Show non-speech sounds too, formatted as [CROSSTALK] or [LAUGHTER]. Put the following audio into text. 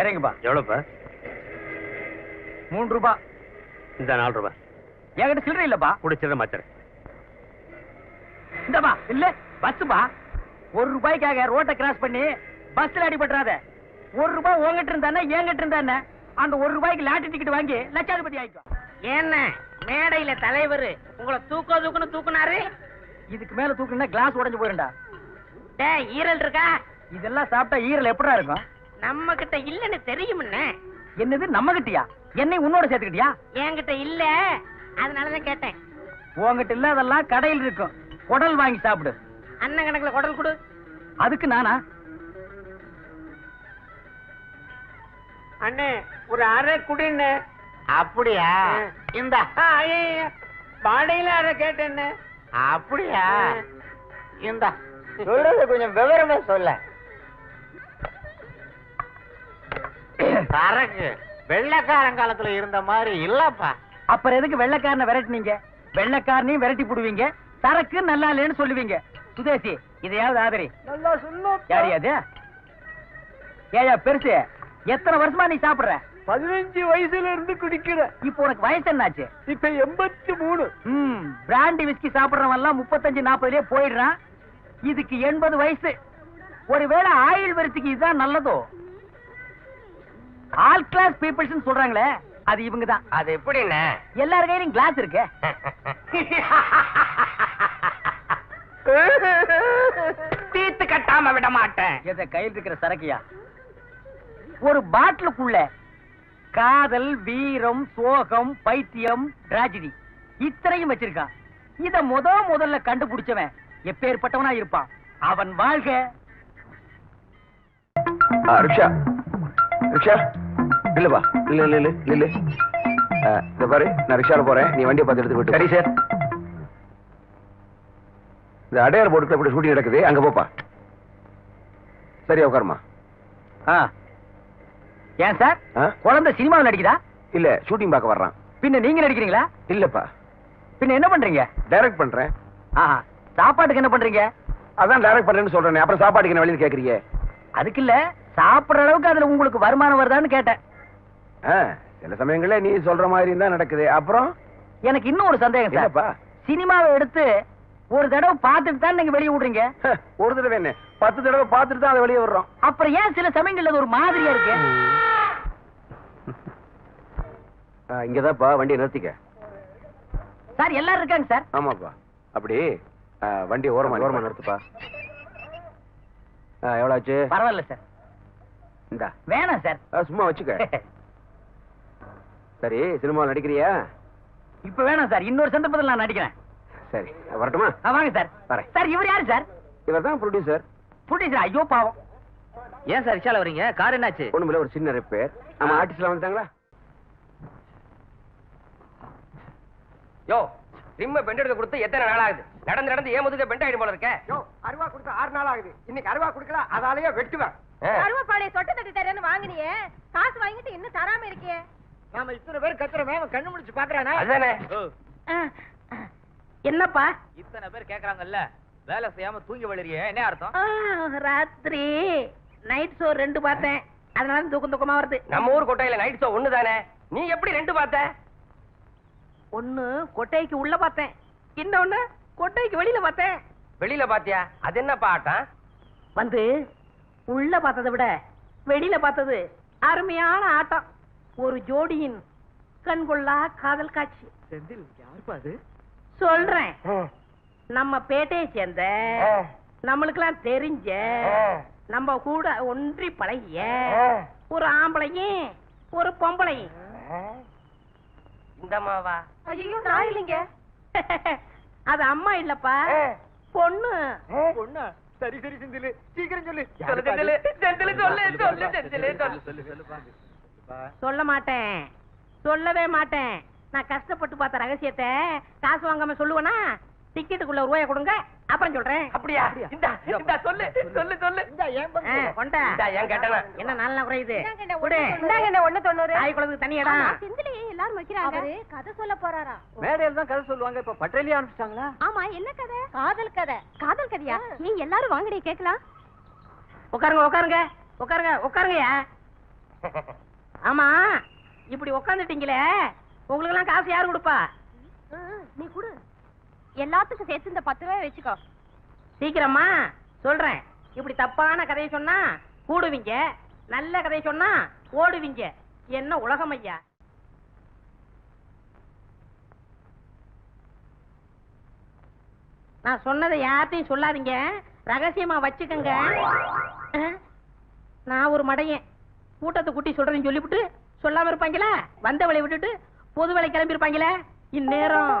இறங்குப்பா. எவ்வளோப்பா மூணு ரூபாய் இந்த நாலு ரூபாய் என்கிட்ட சில்லறை இல்லப்பா. குடிச்சிட மாத்திரம் இந்தப்பா இல்ல பஸ்ஸுப்பா. ஒரு ரூபாய்க்காக ரோட்டை கிராஸ் பண்ணி பஸ்ல அடிபட்டுறாத. ஒரு ரூபாய் உங்ககிட்ட இருந்தானே என்கிட்ட இருந்தானே அந்த ஒரு ரூபாய்க்கு லாட்டரி டிக்கெட் வாங்கி லட்சாதிபதி ஆயிக்கோ. என்ன? மேடையில தலைவர் உங்களை தூக்க தூக்குன்னு தூக்குனாரு? இதுக்கு மேல தூக்குனா கிளாஸ் உடைஞ்சு போயிருண்டா டேய் ஈரல் இருக்கா? இதெல்லாம் சாப்பிட்டா ஈரல் எப்படா இருக்கும்? நம்ம கிட்ட இல்லன்னு தெரியும்னே. என்னது நம்ம கிட்டயா என்னை உன்னோட சேர்த்துக்கிட்டியா? என்கிட்ட இல்ல. அதனாலதான் கேட்டேன். உங்ககிட்ட இல்லாதெல்லாம் கடையில் இருக்கும். குடல் வாங்கி சாப்பிடு. அண்ணன் கணக்குல குடல் கொடு. அதுக்கு நானா? அண்ணே ஒரு அரை குடின்னு அப்படியா? இந்த. வாடையில அரை கேட்டேன்னு அப்படியா? இந்த. சொல்றது கொஞ்சம் விவரமா சொல்ல சரக்கு. வெள்ளைக்காரங்காலத்துல இருந்த மாதிரி இல்லப்பா. அப்புறம் எதுக்கு வெள்ளைக்காரனை விரட்டினீங்க? வெள்ளைக்காரனையும் விரட்டி போடுவீங்க சரக்கு நல்லா இல்லைன்னு சொல்லுவீங்க. சுதேசி இதையாவது ஆதரி. நல்லா யாரு அது? ஏயா பெருசு எத்தனை வருஷமா நீ சாப்பிடுற? பதினஞ்சு வயசுல இருந்து குடிக்கிற. இப்போ உனக்கு வயசு என்னாச்சு? இப்ப எண்பத்தி மூணு. ம் பிராண்டி விஸ்கி சாப்பிடுறவன் எல்லாம் முப்பத்தஞ்சு நாற்பதுலயே போயிடுறான். இதுக்கு எண்பது வயசு. ஒருவேளை ஆயுள் வரத்துக்கு இதுதான் நல்லதோ? ஆல் கிளாஸ் பீப்புள்ஸ் சொல்றாங்களே அது இவங்க தான் அது எப்படின்னு? எல்லார் கையிலும் கிளாஸ் இருக்கு. தீத்து கட்டாம விட மாட்டேன். எத கையில் இருக்கிற சரக்கியா? ஒரு பாட்டிலுக்குள்ள காதல் வீரம் சோகம் பைத்தியம் டிராஜடி இத்தனையும் வச்சிருக்கான். இத முத முதல்ல கண்டுபிடிச்சவன் எப்பேற்பட்டவனா இருப்பான்? அவன் வாழ்க. ரிக்ஷா. ரிக்ஷா? இல்லப்பா இல்ல இல்ல இல்ல இல்ல இந்த பாரு நான் ரிக்ஷால போறேன். நீ வண்டியை பார்த்து எடுத்து சரி சார் இந்த அடையார் போட்டுக்குள்ள இப்படி ஷூட்டிங் நடக்குது அங்க போப்பா. சரியா உட்காருமா. ஏன் சார்? குழந்தை சினிமாவில் நடிக்குதா? இல்ல ஷூட்டிங் பார்க்க வர்றான். பின்ன நீங்க நடிக்கிறீங்களா? இல்லப்பா. பின்ன என்ன பண்றீங்க? டைரக்ட் பண்றேன். ஆஹா சாப்பாட்டுக்கு என்ன பண்றீங்க? அதான் டைரக்ட் பண்றேன்னு சொல்றேன். அப்புறம் சாப்பாட்டுக்கு என்ன வழின்னு கேக்குறீங்க? அதுக்கு இல்ல. சாப்பிடுற அளவுக்கு அதுல உங்களுக்கு வருமானம் வருதான்னு கேட்டேன். சில சமயங்கள்ல நீ சொல்ற மாதிரி தான் நடக்குது. அப்புறம்? எனக்கு இன்னும் ஒரு சந்தேகம் சார். சினிமாவை எடுத்து ஒரு தடவை பார்த்துட்டு தான் நீங்க வெளிய விடுறீங்க? ஒரு தடவை என்ன? பத்து தடவை பார்த்துட்டு தான் அதை வெளியே வர்றோம் அப்புறம் ஏன் சில சமயங்கள்ல அது ஒரு மாதிரியா இருக்கு? இங்கதான்ப்பா வண்டியை நிறுத்திக்க. சார் எல்லாரும் இருக்காங்க சார். ஆமாப்பா. அப்படி? வண்டி ஓரமா ஓரமா நிறுத்துப்பா. ஆ, எவ்வளவு ஆச்சு? பரவாயில்ல சார். இந்தா வேணாம் சார். சும்மா வச்சுக்க. [LAUGHS] சரி சினிமாவில் நடிக்கிறியா? இப்ப வேணாம் சார் இன்னொரு சந்தர்ப்பத்தில் நான் நடிக்கிறேன். சரி வரட்டுமா? வாங்க சார். வரேன். சார் இவர் யாரு சார்? இவர் தான் ப்ரொடியூசர் புரியுது ஐயோ பாவம். ஏன் சார் ரிக்ஷால வரீங்க கார் என்னாச்சு? ஒண்ணுமில்ல ஒரு சின்ன ரிப்பேர். நம்ம ஆர்டிஸ்ட்லாம் வந்துட்டாங்களா? யோ ரிம்ம பெண்ட் எடுக்க கொடுத்து எத்தனை நாள் ஆகுது? நடந்து நடந்து ஏன் முதுக பெண்ட் ஆயிடும் போல இருக்க? அருவா கொடுத்து ஆறு நாள் ஆகுது. இன்னைக்கு அருவா கொடுக்கல அதாலேயே வெட்டுவேன். தட்டி நாம இத்தனை பேர் கத்துறமே அவன் கண்ணு முடிச்சு பாக்குறானே? அதுதானே என்னப்பா? இத்தனை பேர் கேக்குறாங்கல்ல வேலை செய்யாம தூங்கி வளரிய என்ன அர்த்தம்? ராத்திரி. நைட் ஷோ ரெண்டு பார்த்தேன். அதனால தூக்கம் தூக்கமா வருது. நம்ம ஊர் கொட்டையில நைட் ஷோ ஒண்ணு தானே நீ எப்படி ரெண்டு பார்த்த? ஒண்ணு கொட்டைக்கு உள்ள பார்த்தேன். இன்னொன்னு கொட்டைக்கு வெளியில பார்த்தேன். வெளியில பாத்தியா? அது என்ன பாட்டம்? வந்து உள்ள பார்த்ததை விட வெளியில பார்த்தது அருமையான ஆட்டம். ஒரு ஜோடியின் கண்கொள்ளா காதல் காட்சி. சொல்றேன். நம்ம பேட்டையை சேர்ந்த நம்மளுக்கெல்லாம் தெரிஞ்ச நம்ம கூட ஒன்றி பழகிய ஒரு ஆம்பளையும் ஒரு பொம்பளையும். இந்த மாவா ஐயோ நான் இல்லைங்க. [LAUGHS] அது அம்மா இல்லப்பா. பொண்ணு. பொண்ணா? சரி சரி செந்திலு. சீக்கிரம் சொல்லு. சொல்லு செந்திலு. செந்திலு சொல்லு சொல்லு செந்திலு சொல்லு சொல்ல மாட்டேன். சொல்லவே மாட்டேன். நான் கஷ்டப்பட்டு பார்த்த ரகசியத்தை காசு வாங்காம சொல்லுவேனா? டிக்கெட்டுக்குள்ள ரூபாய கொடுங்க அப்புறம் சொல்றேன். அப்படியா? இந்த இந்த சொல்லு சொல்லு சொல்லு. கொண்டா. இந்தா, ஏன் கேட்டனா என்ன நல்லா குறையுது? இந்தாங்க கொடு. என்ன குளத்துக்கு தண்ணி இடம் ஆமா, செந்திலையே எல்லாரும் வைக்கிறாங்க. அவரு கதை சொல்ல போறாரா? மேடையில் தான் கதை சொல்லுவாங்க. இப்ப பட்டேலியா ஆரம்பிச்சிட்டாங்களா? ஆமா என்ன கதை? காதல் கதை. காதல் கதையா? நீங்க எல்லாரும் வாங்கடி கேக்கலாம் உட்காருங்க உட்காருங்க. உட்காருங்க உட்காருங்கயா [LAUGHS] ஆமா இப்படி உக்காந்துட்டீங்களே உங்களுக்கு எல்லாம் காசு யாரு கொடுப்பா? நீ கொடு. எல்லாத்துக்கும் சேர்த்து இந்த பத்து ரூபாய் வச்சுக்கோ. சீக்கிரமா சொல்றேன். இப்படி தப்பான கதையை சொன்னா கூடுவீங்க நல்ல கதையை சொன்னா ஓடுவீங்க. என்ன உலகம் ஐயா? நான் சொன்னதை யார்ட்டையும் சொல்லாதீங்க. ரகசியமா வச்சுக்கங்க. நான் ஒரு மடையன். கூட்டத்தை கூட்டி சொல்றேன்னு சொல்லிவிட்டு சொல்லாம இருப்பாங்களா? வந்த வேலையை விட்டுட்டு பொது வேலை கிளம்பி இருப்பாங்களே இந்நேரம்.